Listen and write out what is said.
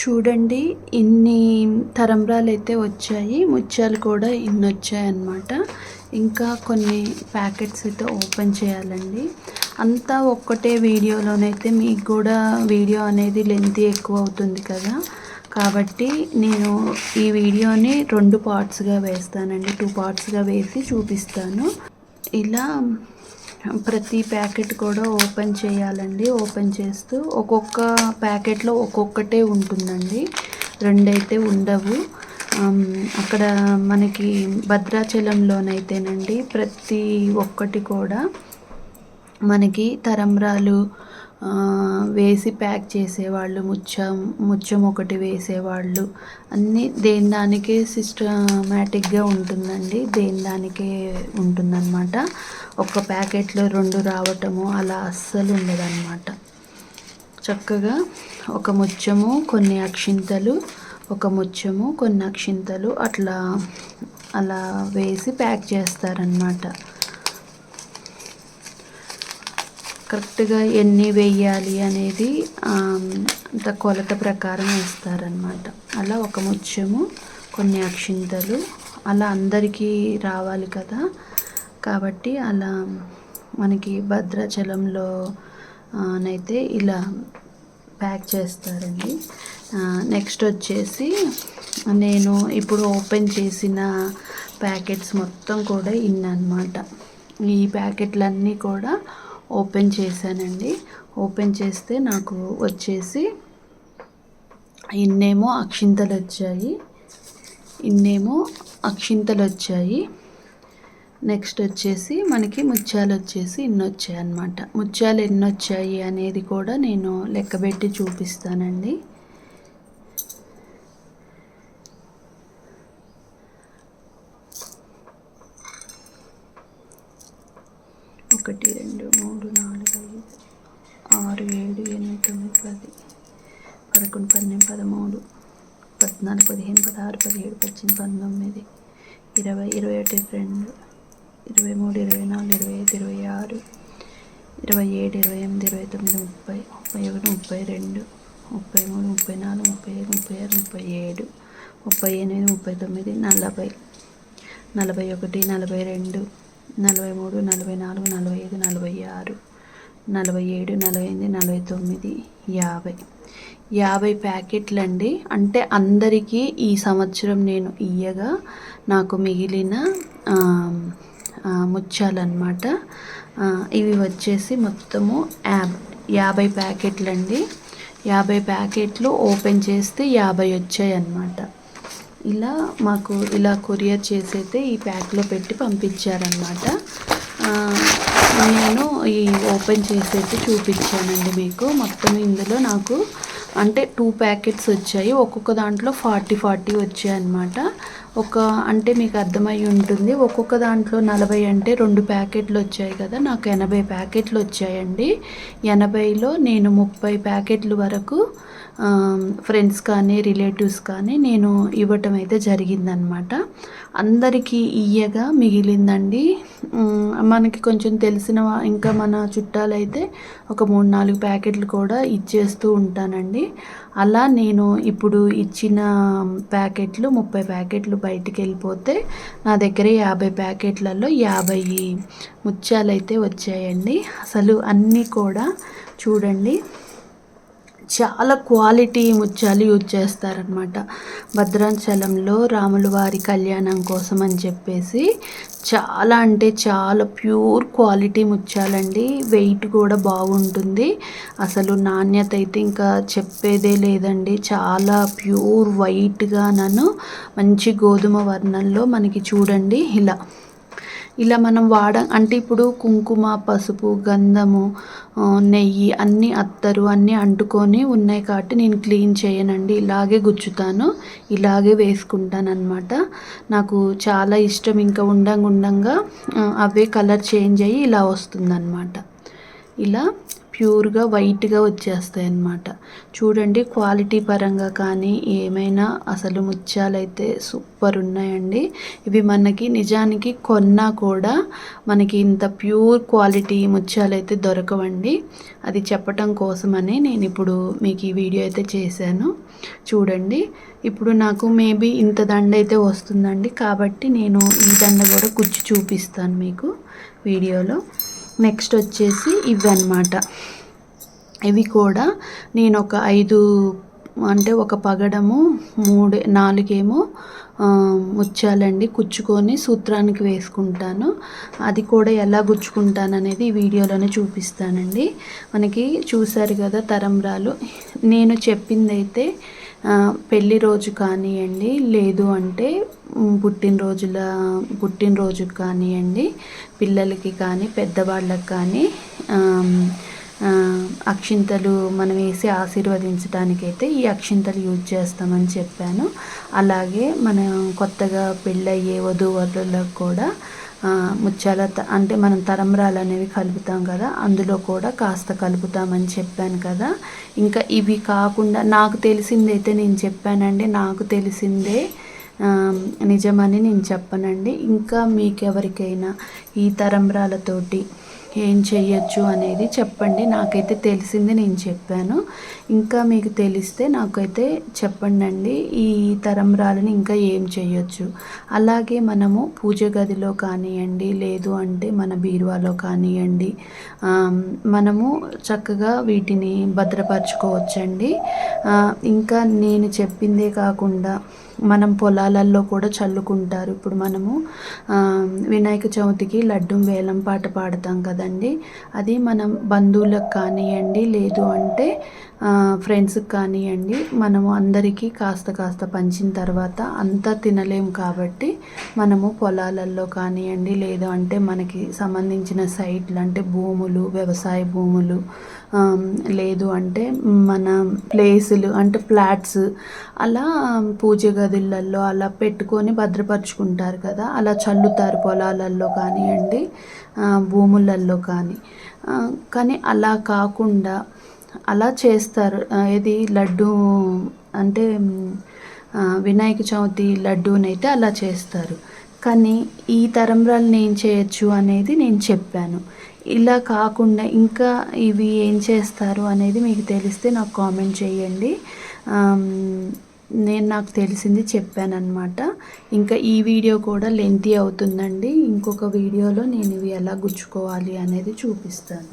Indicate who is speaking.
Speaker 1: చూడండి ఇన్ని తరంబ్రాలు అయితే వచ్చాయి ముత్యాలు కూడా ఇన్ని వచ్చాయన్నమాట ఇంకా కొన్ని ప్యాకెట్స్ అయితే ఓపెన్ చేయాలండి. అంతా ఒక్కటే వీడియోలోనైతే మీకు కూడా వీడియో అనేది లెంత్ ఎక్కువ అవుతుంది కదా. కాబట్టి నేను ఈ వీడియోని రెండు పార్ట్స్గా వేస్తానండి. టూ పార్ట్స్గా వేసి చూపిస్తాను. ఇలా ప్రతి ప్యాకెట్ కూడా ఓపెన్ చేయాలండి. ఓపెన్ చేస్తూ ఒక్కొక్క ప్యాకెట్లో ఒక్కొక్కటే ఉంటుందండి. రెండైతే ఉండవు. అక్కడ మనకి భద్రాచలంలోనైతేనండి ప్రతి ఒక్కటి కూడా మనకి తరంబ్రాలు వేసి ప్యాక్ చేసేవాళ్ళు ముచ్చం ముచ్చం ఒకటి వేసేవాళ్ళు. అన్నీ దేని దానికే సిస్టమేటిక్గా ఉంటుందండి దేని దానికే ఉంటుందన్నమాట. ఒక ప్యాకెట్లో రెండు రావటము అలా అస్సలు ఉండదన్నమాట. చక్కగా ఒక ముచ్చము కొన్ని అక్షింతలు ఒక ముచ్చము కొన్ని అక్షింతలు అట్లా అలా వేసి ప్యాక్ చేస్తారనమాట కరెక్ట్గా ఎన్ని వేయాలి అనేది అంత కొలత ప్రకారం వేస్తారనమాట అలా ఒక ముత్యము కొన్ని అక్షింతలు అలా అందరికీ రావాలి కదా. కాబట్టి అలా మనకి భద్రాచలంలో నైతే ఇలా ప్యాక్ చేస్తారండి. నెక్స్ట్ వచ్చేసి నేను ఇప్పుడు ఓపెన్ చేసిన ప్యాకెట్స్ మొత్తం కూడా ఇన్నమాట ఈ ప్యాకెట్లన్నీ కూడా ఓపెన్ చేశానండి. ఓపెన్ చేస్తే నాకు వచ్చేసి ఇన్నేమో అక్షింతలు వచ్చాయి ఇన్నేమో అక్షింతలు వచ్చాయి నెక్స్ట్ వచ్చేసి మనకి ముత్యాలు వచ్చేసి ఇన్ని వచ్చాయి అన్నమాట ముత్యాలు ఎన్ని వచ్చాయి అనేది కూడా నేను లెక్కబెట్టి చూపిస్తానండి ఒకటి రెండు మూడు నాలుగు ఐదు ఆరు ఏడు ఎనిమిది తొమ్మిది పది పదకొండు పన్నెండు పదమూడు పద్నాలుగు పదిహేను పదహారు పదిహేడు పద్దెనిమిది పంతొమ్మిది ఇరవై ఇరవై ఒకటి రెండు ఇరవై మూడు ఇరవై నాలుగు ఇరవై ఐదు ఇరవై ఆరు ఇరవై ఏడు ఇరవై ఎనిమిది ఇరవై తొమ్మిది ముప్పై ముప్పై ఒకటి ముప్పై రెండు ముప్పై మూడు ముప్పై నాలుగు ముప్పై ఐదు ముప్పై ఆరు ముప్పై ఏడు ముప్పై ఎనిమిది ముప్పై తొమ్మిది నలభై నలభై ఒకటి నలభై రెండు నలభై మూడు నలభై నాలుగు నలభై ఐదు నలభై ఆరు నలభై ఏడు నలభై ఎనిమిది నలభై తొమ్మిది యాభై. యాభై ప్యాకెట్లు అండి అంటే అందరికీ ఈ సంవత్సరం నేను ఇయ్యగా నాకు మిగిలిన ముత్యాలన్నమాట. ఇవి వచ్చేసి మొత్తము యాభై యాభై ప్యాకెట్లు అండి యాభై ప్యాకెట్లు ఓపెన్ చేస్తే యాభై వచ్చాయి అన్నమాట ఇలా మాకు ఇలా కొరియర్ చేసైతే ఈ ప్యాక్లో పెట్టి పంపించారనమాట నేను ఈ ఓపెన్ చేసైతే చూపించానండి మీకు. మొత్తం ఇందులో నాకు అంటే టూ ప్యాకెట్స్ వచ్చాయి. ఒక్కొక్క దాంట్లో ఫార్టీ ఫార్టీ వచ్చాయి అనమాట ఒక అంటే మీకు అర్థమై ఉంటుంది. ఒక్కొక్క దాంట్లో నలభై అంటే రెండు ప్యాకెట్లు వచ్చాయి కదా. నాకు ఎనభై ప్యాకెట్లు వచ్చాయండి. ఎనభైలో నేను ముప్పై ప్యాకెట్లు వరకు ఫ్రెండ్స్ కానీ రిలేటివ్స్ కానీ నేను ఇవ్వటం అయితే జరిగిందనమాట అందరికీ ఇయ్యగా మిగిలిందండి. మనకి కొంచెం తెలిసిన ఇంకా మన చుట్టాలైతే ఒక మూడు నాలుగు ప్యాకెట్లు కూడా ఇచ్చేస్తూ ఉంటానండి. అలా నేను ఇప్పుడు ఇచ్చిన ప్యాకెట్లు ముప్పై ప్యాకెట్లు బయటికి వెళ్ళిపోతే నా దగ్గర యాభై ప్యాకెట్లలో యాభై ముత్యాలు అయితే వచ్చాయండి. అసలు అన్నీ కూడా చూడండి. చాలా క్వాలిటీ ముత్యాలు యూజ్ చేస్తారనమాట భద్రాచలంలో రాముల వారి కళ్యాణం కోసం అని చెప్పేసి చాలా అంటే చాలా ప్యూర్ క్వాలిటీ ముత్యాలండి. వెయిట్ కూడా బాగుంటుంది. అసలు నాణ్యత అయితే ఇంకా చెప్పేదే లేదండి. చాలా ప్యూర్ వైట్గా నన్ను మంచి గోధుమ వర్ణంలో మనకి చూడండి ఇలా. ఇలా మనం వాడ అంటే ఇప్పుడు కుంకుమ పసుపు గంధము నెయ్యి అన్నీ అత్తరు అన్నీ అంటుకొని ఉన్నాయి కాబట్టి నేను క్లీన్ చేయనండి. ఇలాగే గుచ్చుతాను ఇలాగే వేసుకుంటాను అనమాట నాకు చాలా ఇష్టం ఇంకా ఉండంగా ఉండంగా అవే కలర్ చేంజ్ అయ్యి ఇలా వస్తుందన్నమాట. ఇలా ప్యూర్గా వైట్గా వచ్చేస్తాయి అన్నమాట చూడండి క్వాలిటీ పరంగా కానీ ఏమైనా అసలు ముత్యాలైతే సూపర్ ఉన్నాయండి. ఇవి మనకి నిజానికి కొన్నా కూడా మనకి ఇంత ప్యూర్ క్వాలిటీ ముత్యాలైతే దొరకవండి. అది చెప్పటం కోసమని నేను ఇప్పుడు మీకు ఈ వీడియో అయితే చేశాను. చూడండి ఇప్పుడు నాకు మేబీ ఇంత దండ అయితే వస్తుందండి. కాబట్టి నేను ఈ దండ కూడా కుచ్చి చూపిస్తాను మీకు వీడియోలో. నెక్స్ట్ వచ్చేసి ఇవి అన్నమాట ఇవి కూడా నేను ఒక ఐదు అంటే ఒక పగడము మూడు నాలుగేమో ముచ్చాలండి కుచ్చుకొని సూత్రానికి వేసుకుంటాను. అది కూడా ఎలా గుచ్చుకుంటాను అనేది ఈ వీడియోలోనే చూపిస్తానండి. మనకి చూసారు కదా తరంబ్రాలు. నేను చెప్పింది అయితే పెళ్ళి రోజు కానివ్వండి లేదు అంటే పుట్టినరోజుల పుట్టినరోజుకి కానివ్వండి పిల్లలకి కానీ పెద్దవాళ్ళకి కానీ అక్షింతలు మనం వేసి ఆశీర్వదించడానికైతే ఈ అక్షింతలు యూజ్ చేస్తామని చెప్పాను. అలాగే మనం కొత్తగా పెళ్ళయ్యే వధూవరులకు కూడా ముత్యాల అంటే మనం తరంబరాలు అనేవి కలుపుతాం కదా అందులో కూడా కాస్త కలుపుతామని చెప్పాను కదా. ఇంకా ఇవి కాకుండా నాకు తెలిసిందైతే నేను చెప్పానండి నాకు తెలిసిందే నిజమని నేను చెప్పనండి. ఇంకా మీకెవరికైనా ఈ తరంబ్రాలతోటి ఏం చేయొచ్చు అనేది చెప్పండి. నాకైతే తెలిసింది నేను చెప్పాను. ఇంకా మీకు తెలిస్తే నాకైతే చెప్పండి అండి ఈ తరంబ్రాలని ఇంకా ఏం చేయొచ్చు అలాగే మనము పూజ గదిలో కానివ్వండి లేదు అంటే మన బీరువాలో కానివ్వండి మనము చక్కగా వీటిని భద్రపరచుకోవచ్చండి. ఇంకా నేను చెప్పిందే కాకుండా మనం పొలాలల్లో కూడా చల్లుకుంటారు. ఇప్పుడు మనము వినాయక చవితికి లడ్డు వేలం పాట పాడతాం కదండి. అది మనం బంధువులకు కానివ్వండి లేదు అంటే ఫ్రెండ్స్కి కానివ్వండి మనము అందరికీ కాస్త కాస్త పంచిన తర్వాత అంతా తినలేము కాబట్టి మనము పొలాలల్లో కానివ్వండి లేదు అంటే మనకి సంబంధించిన సైట్లు అంటే భూములు వ్యవసాయ భూములు లేదు అంటే మన ప్లేసులు అంటే ఫ్లాట్స్ అలా పూజ గదులలో అలా పెట్టుకొని భద్రపరుచుకుంటారు కదా. అలా చల్లుతారు పొలాలలో కానివ్వండి భూములల్లో కానీ. కానీ అలా కాకుండా అలా చేస్తారు. ఇది లడ్డు అంటే వినాయక చవితి లడ్డూనైతే అలా చేస్తారు. కానీ ఈ తరంబ్రాలను నేను చేయొచ్చు అనేది నేను చెప్పాను. ఇలా కాకుండా ఇంకా ఇవి ఏం చేస్తారు అనేది మీకు తెలిస్తే నాకు కామెంట్ చేయండి. నేను నాకు తెలిసింది చెప్పానమాట ఇంకా ఈ వీడియో కూడా లెంతీ అవుతుందండి. ఇంకొక వీడియోలో నేను ఇవి ఎలా గుచ్చుకోవాలి అనేది చూపిస్తాను.